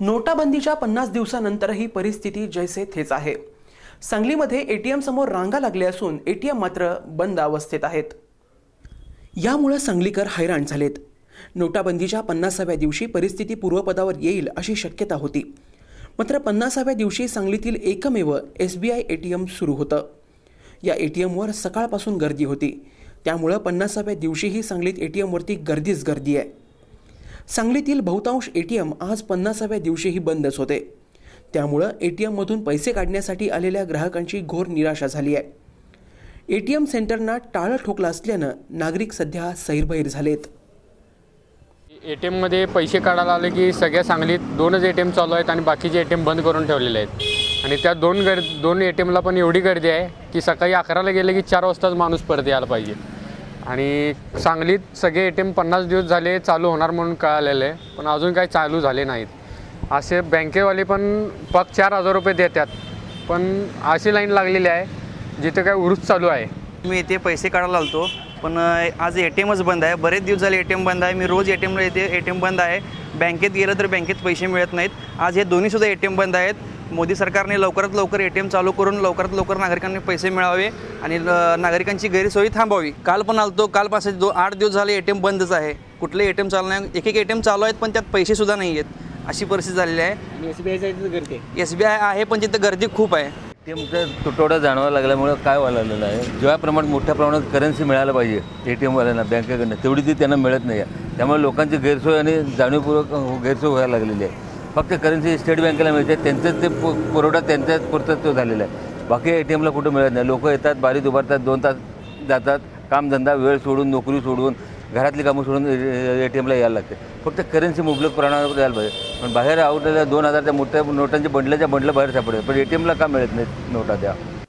नोटाबंदीच्या पन्नास दिवसानंतरही परिस्थिती जैसे थेच आहे. सांगलीमध्ये एटीएम समोर रांगा लागल्या असून एटीएम मात्र बंद अवस्थेत आहेत. यामुळं सांगलीकर हैराण झालेत. नोटाबंदीच्या पन्नासाव्या दिवशी परिस्थिती पूर्वपदावर येईल अशी शक्यता होती. मात्र पन्नासाव्या दिवशी सांगलीतील एकमेव S B I A T M सुरू होतं. या ए टी एमवर सकाळपासून गर्दी होती. त्यामुळं पन्नासाव्या दिवशीही सांगलीत ए टी एमवरती गर्दीच गर्दी आहे. सांगलीतील बहुतांश ए टी एम आज पन्नासाव्या दिवशीही बंदच होते. त्यामुळं ए टी एममधून पैसे काढण्यासाठी आलेल्या ग्राहकांची घोर निराशा झाली आहे. ए टी एम सेंटरना टाळं ठोकलं असल्यानं नागरिक सध्या सैरभैर झालेत. ए टी एममध्ये पैसे काढायला आले की सगळ्या सांगलीत दोनच ए टी एम चालू आहेत आणि बाकीचे ए टी एम बंद करून ठेवलेले आहेत. आणि त्या दोन गर दोन ए टी एमला पण एवढी गर्दी आहे की सकाळी अकराला गेले की चार वाजताच माणूस परत यायला पाहिजे. आणि सांगलीत सगळे ए टी एम पन्नास दिवस झाले चालू होणार म्हणून कळालेलं आहे. पण अजून काही चालू झाले नाहीत. असे बँकेवाले पण पग चार हजार रुपये देतात. पण अशी लाईन लागलेली आहे जिथे काय उरूस चालू आहे. मी इथे पैसे काढायला आलतो पण आज ए टी एमच बंद आहे. बरेच दिवस झाले ए टी एम बंद आहे. मी रोज ए टी एमला येते ए टी एम बंद आहे. बँकेत गेलं तर बँकेत पैसे मिळत नाहीत. आज हे दोन्हीसुद्धा ए टी एम बंद आहेत. मोदी सरकारने लवकरात लवकर ए टी एम चालू करून लवकरात लवकर नागरिकांनी पैसे मिळावे आणि नागरिकांची गैरसोयी थांबावी. काल पण आलतो कालपासून दो आठ दिवस झाले ए टी एम बंदच आहे. कुठले ए टी एम चालू नाही एक एक ए टी एम चालू आहेत पण त्यात पैसेसुद्धा नाही आहेत. अशी परिस्थिती झालेली आहे. एस बी आयचा गर्दी एस बी आय आहे पण तिथं गर्दी खूप आहे. एटीएमचा तुटवडा जाणवायला लागल्यामुळं काय व्हायला लागलेलं आहे? ज्या प्रमाणात मोठ्या प्रमाणात करन्सी मिळायला पाहिजे ए टी एमवाल्यांना बँकेकडनं तेवढी ती त्यांना मिळत नाही आहे. त्यामुळे लोकांची गैरसोय आणि जाणीवपूर्वक गैरसोय व्हायला लागलेली आहे. फक्त करन्सी स्टेट बँकेला मिळते. त्यांचंच ते पुरवठा त्यांच्याच पुरतं तो झालेला आहे. बाकी ए टी एमला कुठं मिळत नाही. लोक येतात बारीत उभारतात दोन तास जातात कामधंदा वेळ सोडून नोकरी सोडून घरातली कामं सोडून ए टी एमला यायला लागते. फक्त करन्सी मुबलक प्रमाणावर यायला पाहिजे. पण बाहेर आवडलेल्या दोन हजारच्या मोठ्या नोटांच्या बंडल्याच्या बंडलं बाहेर सापडतात पण ए टी एमला का मिळत नाहीत नोटा त्या